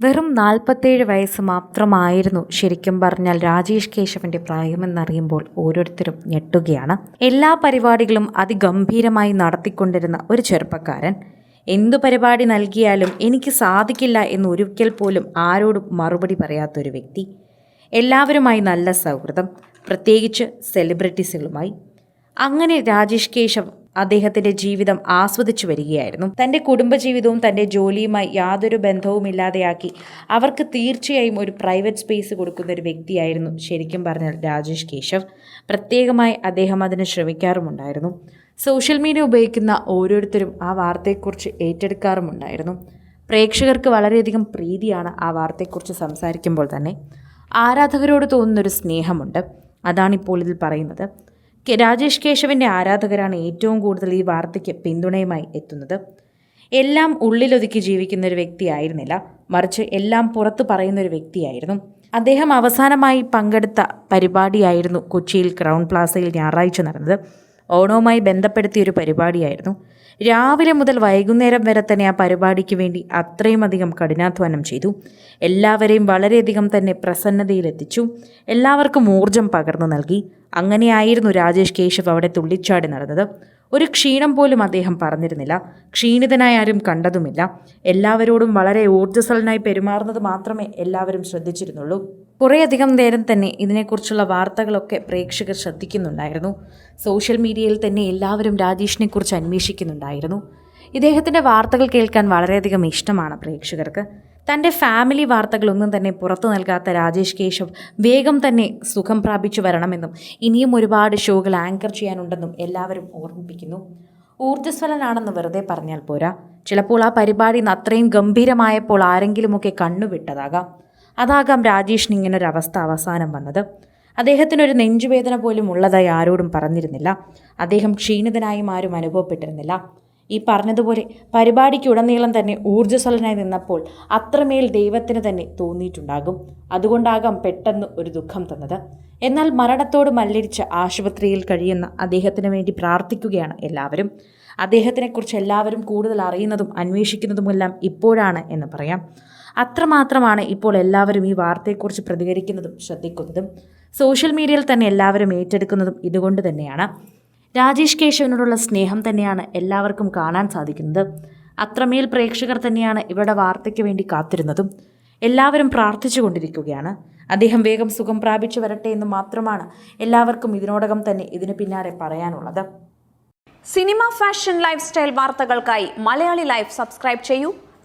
വെറും നാൽപ്പത്തേഴ് വയസ്സ് മാത്രമായിരുന്നു ശരിക്കും പറഞ്ഞാൽ രാജേഷ് കേശവന്റെ പ്രായമെന്നറിയുമ്പോൾ ഓരോരുത്തരും ഞെട്ടുകയാണ്. എല്ലാ പരിപാടികളും അതിഗംഭീരമായി നടത്തിക്കൊണ്ടിരുന്ന ഒരു ചെറുപ്പക്കാരൻ. എന്തു പരിപാടി നൽകിയാലും എനിക്ക് സാധിക്കില്ല എന്ന് ഒരിക്കൽ പോലും ആരോടും മറുപടി പറയാത്തൊരു വ്യക്തി. എല്ലാവരുമായി നല്ല സൗഹൃദം പ്രത്യേകിച്ച് സെലിബ്രിറ്റീസുകളുമായി അങ്ങനെ രാജേഷ് കേശവ് അദ്ദേഹത്തിന്റെ ജീവിതം ആസ്വദിച്ചു വരികയായിരുന്നു. തന്റെ കുടുംബജീവിതവും തന്റെ ജോലിയുമായി യാതൊരു ബന്ധവും ഇല്ലാതെയാക്കി അവർക്ക് തീർച്ചയായും ഒരു പ്രൈവറ്റ് സ്പേസ് കൊടുക്കുന്ന ഒരു വ്യക്തിയായിരുന്നു ശരിക്കും പറഞ്ഞാൽ രാജേഷ് കേശവ്. പ്രത്യേകമായി അദ്ദേഹം അതിന് ശ്രമിക്കാറുമുണ്ടായിരുന്നു. സോഷ്യൽ മീഡിയ ഉപയോഗിക്കുന്ന ഓരോരുത്തരും ആ വാർത്തയെക്കുറിച്ച് ഏറ്റെടുക്കാറുമുണ്ടായിരുന്നു. പ്രേക്ഷകർക്ക് വളരെയധികം പ്രീതിയാണ് ആ വാർത്തയെക്കുറിച്ച് സംസാരിക്കുമ്പോൾ തന്നെ. ആരാധകരോട് തോന്നുന്നൊരു സ്നേഹമുണ്ട്. അതാണിപ്പോൾ ഇതിൽ പറയുന്നത്. രാജേഷ് കേശവന്റെ ആരാധകരാണ് ഏറ്റവും കൂടുതൽ ഈ വാർത്തയ്ക്ക് പിന്തുണയുമായി എത്തുന്നത്? എല്ലാം ഉള്ളിലൊതുക്കി ജീവിക്കുന്ന ഒരു വ്യക്തിയായിരുന്നില്ല മറിച്ച് എല്ലാം പുറത്തു പറയുന്ന ഒരു വ്യക്തിയായിരുന്നു അദ്ദേഹം അവസാനമായി പങ്കെടുത്ത പരിപാടിയായിരുന്നു കൊച്ചിയിൽ ക്രൗൺ പ്ലാസയിൽ ഞായറാഴ്ച നടന്നത്. ഓണവുമായി ബന്ധപ്പെടുത്തിയ ഒരു പരിപാടിയായിരുന്നു. രാവിലെ മുതൽ വൈകുന്നേരം വരെ തന്നെ ആ പരിപാടിക്ക് വേണ്ടി അത്രയും അധികം കഠിനാധ്വാനം ചെയ്തു. എല്ലാവരെയും വളരെയധികം തന്നെ പ്രസന്നതയിലെത്തിച്ചു. എല്ലാവർക്കും ഊർജം പകർന്നു നൽകി. അങ്ങനെയായിരുന്നു രാജേഷ് കേശവ് അവിടെ തുള്ളിച്ചാടി നടന്നത്. ഒരു ക്ഷീണം പോലും അദ്ദേഹം പറഞ്ഞിരുന്നില്ല. ക്ഷീണിതനായി ആരും കണ്ടതുമില്ല. എല്ലാവരോടും വളരെ ഊർജസ്വലനായി പെരുമാറുന്നത് മാത്രമേ എല്ലാവരും ശ്രദ്ധിച്ചിരുന്നുള്ളൂ. കുറേയധികം നേരം തന്നെ ഇതിനെക്കുറിച്ചുള്ള വാർത്തകളൊക്കെ പ്രേക്ഷകർ ശ്രദ്ധിക്കുന്നുണ്ടായിരുന്നു. സോഷ്യൽ മീഡിയയിൽ തന്നെ എല്ലാവരും രാജേഷിനെ കുറിച്ച് അന്വേഷിക്കുന്നുണ്ടായിരുന്നു. ഇദ്ദേഹത്തിന്റെ വാർത്തകൾ കേൾക്കാൻ വളരെയധികം ഇഷ്ടമാണ് പ്രേക്ഷകർക്ക്. തന്റെ ഫാമിലി വാർത്തകളൊന്നും തന്നെ പുറത്തു നൽകാത്ത രാജേഷ് കേശവ് വേഗം തന്നെ സുഖം പ്രാപിച്ചു വരണമെന്നും ഇനിയും ഒരുപാട് ഷോകൾ ആങ്കർ ചെയ്യാനുണ്ടെന്നും എല്ലാവരും ഓർമ്മിപ്പിക്കുന്നു. ഊർജസ്വലനാണെന്ന് വെറുതെ പറഞ്ഞാൽ പോരാ. ചിലപ്പോൾ ആ പരിപാടി അത്രയും ഗംഭീരമായപ്പോൾ ആരെങ്കിലുമൊക്കെ കണ്ണുവിട്ടതാകാം. അതാകാം രാജേഷിന് അവസ്ഥ അവസാനം വന്നത്. അദ്ദേഹത്തിനൊരു നെഞ്ചുവേദന പോലും ഉള്ളതായി ആരോടും പറഞ്ഞിരുന്നില്ല. അദ്ദേഹം ക്ഷീണിതനായും ആരും അനുഭവപ്പെട്ടിരുന്നില്ല. ഈ പറഞ്ഞതുപോലെ പരിപാടിക്ക് ഉടനീളം തന്നെ ഊർജസ്വലനായി നിന്നപ്പോൾ അത്രമേൽ ദൈവത്തിന് തന്നെ തോന്നിയിട്ടുണ്ടാകും. അതുകൊണ്ടാകാം പെട്ടെന്ന് ഒരു ദുഃഖം തന്നത്. എന്നാൽ മരണത്തോട് മല്ലരിച്ച് ആശുപത്രിയിൽ കഴിയുന്ന അദ്ദേഹത്തിന് വേണ്ടി പ്രാർത്ഥിക്കുകയാണ് എല്ലാവരും. അദ്ദേഹത്തിനെക്കുറിച്ച് എല്ലാവരും കൂടുതൽ അറിയുന്നതും അന്വേഷിക്കുന്നതുമെല്ലാം ഇപ്പോഴാണ് എന്ന് പറയാം. അത്രമാത്രമാണ് ഇപ്പോൾ എല്ലാവരും ഈ വാർത്തയെക്കുറിച്ച് പ്രതികരിക്കുന്നതും ശ്രദ്ധിക്കുന്നതും. സോഷ്യൽ മീഡിയയിൽ തന്നെ എല്ലാവരും ഏറ്റെടുക്കുന്നതും ഇതുകൊണ്ട് തന്നെയാണ്. രാജേഷ് കേശവനോടുള്ള സ്നേഹം തന്നെയാണ് എല്ലാവർക്കും കാണാൻ സാധിക്കുന്നത്. അത്രമേൽ പ്രേക്ഷകർ തന്നെയാണ് ഇവരുടെ വാർത്തയ്ക്ക് വേണ്ടി കാത്തിരുന്നതും. എല്ലാവരും പ്രാർത്ഥിച്ചു കൊണ്ടിരിക്കുകയാണ്. അദ്ദേഹം വേഗം സുഖം പ്രാപിച്ചു വരട്ടെ എന്ന് മാത്രമാണ് എല്ലാവർക്കും ഇതിനോടകം തന്നെ ഇതിന് പിന്നാലെ പറയാനുള്ളത്. സിനിമ ഫാഷൻ ലൈഫ് സ്റ്റൈൽ വാർത്തകൾക്കായി മലയാളി ലൈഫ് സബ്സ്ക്രൈബ് ചെയ്യൂ.